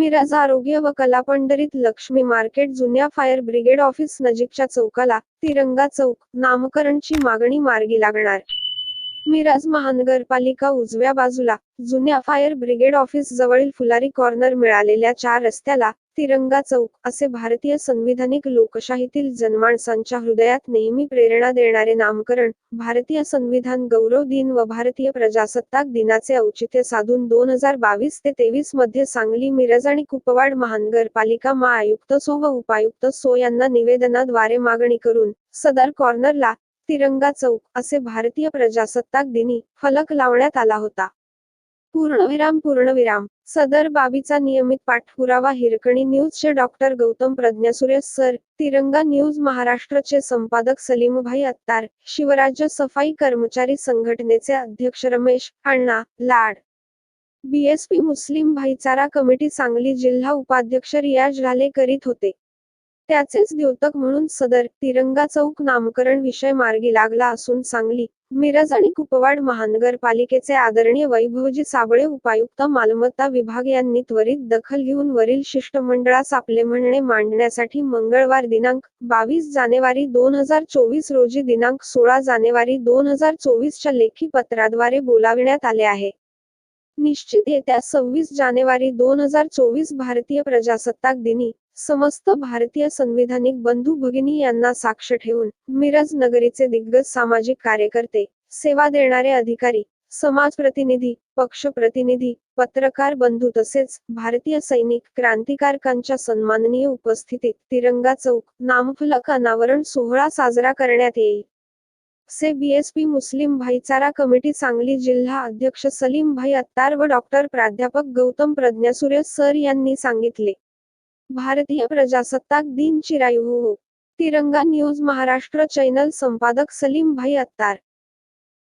मिराज आरोग्य व कला पंढरीत लक्ष्मी मार्केट जुन्या फायर ब्रिगेड ऑफिस नजीकच्या चौकाला तिरंगा चौक नामकरणची मागणी मार्गी लागणार. मिराज महानगरपालिका उजव्या बाजूला जुन्या फायर ब्रिगेड ऑफिस जवळील फुलारी कॉर्नर मिळालेल्या चार रस्त्याला तिरंगा चौक असे भारतीय संविधानिक लोकशाहीतील जनमाणसांच्या हृदयात नेहमी प्रेरणा देणारे नामकरण भारतीय संविधान गौरव दिन व भारतीय प्रजासत्ताक दिनाचे औचित्य साधून दोन हजार बावीस ते तेवीसमध्ये सांगली मिरज आणि कुपवाड महानगरपालिका मा आयुक्त सो व उपायुक्त सो यांना निवेदनाद्वारे मागणी करून सदर कॉर्नरला तिरंगा चौक असे भारतीय प्रजासत्ताक दिनी फलक लावण्यात आला होता. पूर्णविराम पूर्णविराम. सदर बाबीचा नियमित पाठपुरावा Hirkani न्यूजचे doctor Gautam Pradnyasurya sir Tiranga news महाराष्ट्रचे संपादक सलीमभाई अत्तार शिवराज्य सफाई कर्मचारी संघटनेचे अध्यक्ष रमेश अण्णा लाड. बीएसपी मुस्लिम भाईचारा कमिटी सांगली जिल्हा उपाध्यक्ष रियाज राले करीत होते. त्याचेच द्योतक म्हणून सदर तिरंगा चौक नामकरण विषय मार्गी लागला असून सांगली मिरज आणि कुपवाड महानगरपालिकेचे आदरणीय वैभवजी साबळे उपायुक्त मालमत्ता विभाग यांनी त्वरित दखल घेऊन वरील शिष्टमंडळास आपले म्हणणे मांडण्यासाठी मंगळवार दिनांक बावीस जानेवारी दोन हजार चोवीस रोजी दिनांक सोळा जानेवारी दोन हजार चोवीसच्या लेखी पत्राद्वारे बोलाविण्यात आले आहे. निश्चित येत्या सव्वीस जानेवारी दोन हजार चोवीस भारतीय प्रजासत्ताक दिनी समस्त भारतीय संविधानिक बंधू भगिनी यांना साक्ष ठेवून मिरज नगरीचे दिग्गज सामाजिक कार्यकर्ते सेवा देणारे अधिकारी समाज प्रतिनिधी पक्ष प्रतिनिधी पत्रकार बंधू तसेच भारतीय सैनिक क्रांतिकारकांच्या सन्माननीय उपस्थितीत तिरंगा चौक नामफलक अनावरण सोहळा साजरा करण्यात येईल. से बीएसपी मुस्लिम भाईचारा कमिटी सांगली जिल्हा अध्यक्ष सलीम भाई अत्तार व डॉक्टर प्राध्यापक गौतम प्रज्ञासूर्य सर यांनी सांगितले. भारतीय प्रजासत्ताक दिन चिरायू हो, हो. तिरंगा न्यूज महाराष्ट्र चॅनल संपादक सलीम भाई अत्तार.